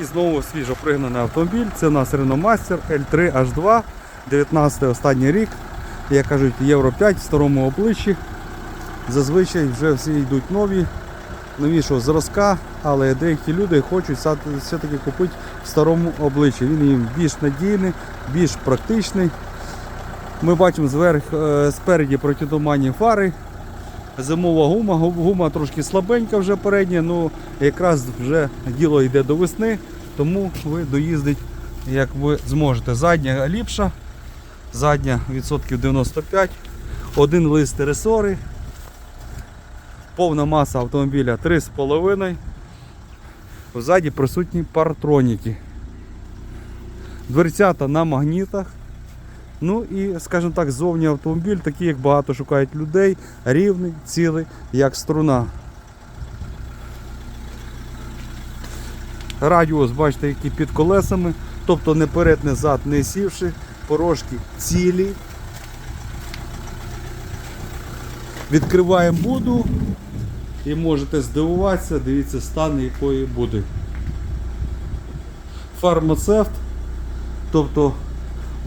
І знову свіжо пригнаний автомобіль. Це у нас Renault Master L3 H2, 19 останній рік. Як кажуть, Євро 5 в старому обличчі. Зазвичай вже всі йдуть нові, новішого зразка, але деякі люди хочуть все-таки купити в старому обличчі. Він їм більш надійний, більш практичний. Ми бачимо зверх, е, спереді протитуманні фари. Зимова гума, гума трошки слабенька вже передня, ну якраз вже діло йде до весни, тому ви доїздить як ви зможете. Задня ліпша, задня відсотків 95, один лист ресори, повна маса автомобіля 3,5. Ззаді присутні партроніки. Дверцята на магнітах. Ну і, скажімо так, зовні автомобіль, такий, як багато шукають людей, рівний, цілий, як струна. Радіус, бачите, який під колесами, тобто не перед, не зад, не сівши, порожки цілі. Відкриваємо буду і можете здивуватися, дивіться стан якої буде. Фармацевт, тобто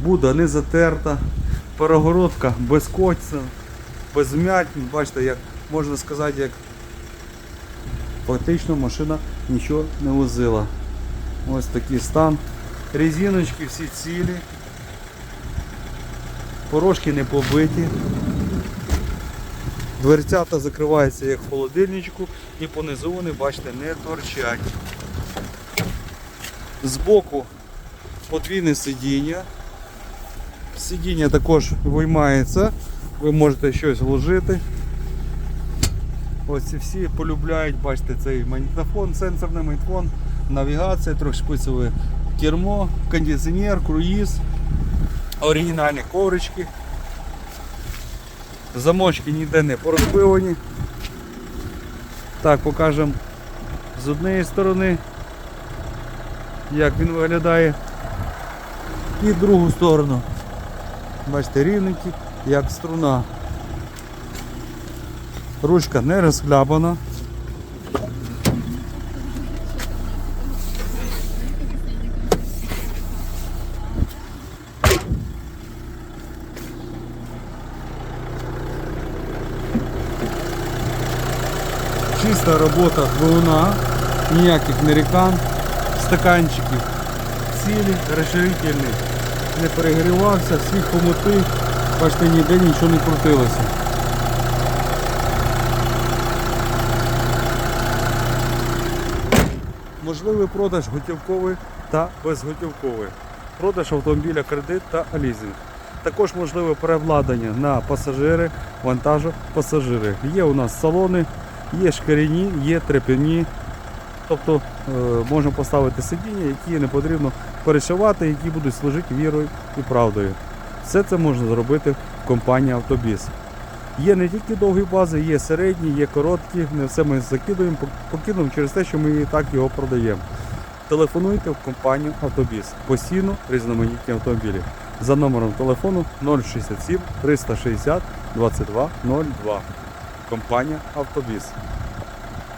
Буда не затерта, перегородка без коця, без вмятин. Бачите, як можна сказати, як фактично машина нічого не возила. Ось такий стан. Резиночки всі цілі. Порожки не побиті. Дверцята закриваються як в холодильничку і понизу вони, бачите, не торчать. Збоку подвійне сидіння. Сидіння також виймається, ви можете щось вложити. Ось ці всі полюбляють, бачите, цей магнітофон, сенсорний магнітофон, навігація, трьохшпицеве кермо, кондиціонер, круїз, оригінальні коврички. Замочки ніде не порозбивані. Так, покажемо з однієї сторони, як він виглядає, і другу сторону. Бачите, рівненький, як струна. Ручка не розхлябана. Чиста робота двигуна, ніяких нарікань, стаканчиків цілі, розширительний не перегрівався, всі хомути, бачите, ніде нічого не крутилося. Можливий продаж готівковий та безготівковий. Продаж автомобіля кредит та лізинг. Також можливе перевладання на пасажири, вантажу пасажири. Є у нас салони, є шкіряні, є треп'яні. Тобто е, можна поставити сидіння, які не потрібно перешивати, які будуть служити вірою і правдою. Все це можна зробити в компанії Автобіс. Є не тільки довгі бази, є середні, є короткі. Не все ми закидуємо, пок- через те, що ми і так його продаємо. Телефонуйте в компанію Автобіс. Постійно різноманітні автомобілі. За номером телефону 067 360 22 02. Компанія Автобіс.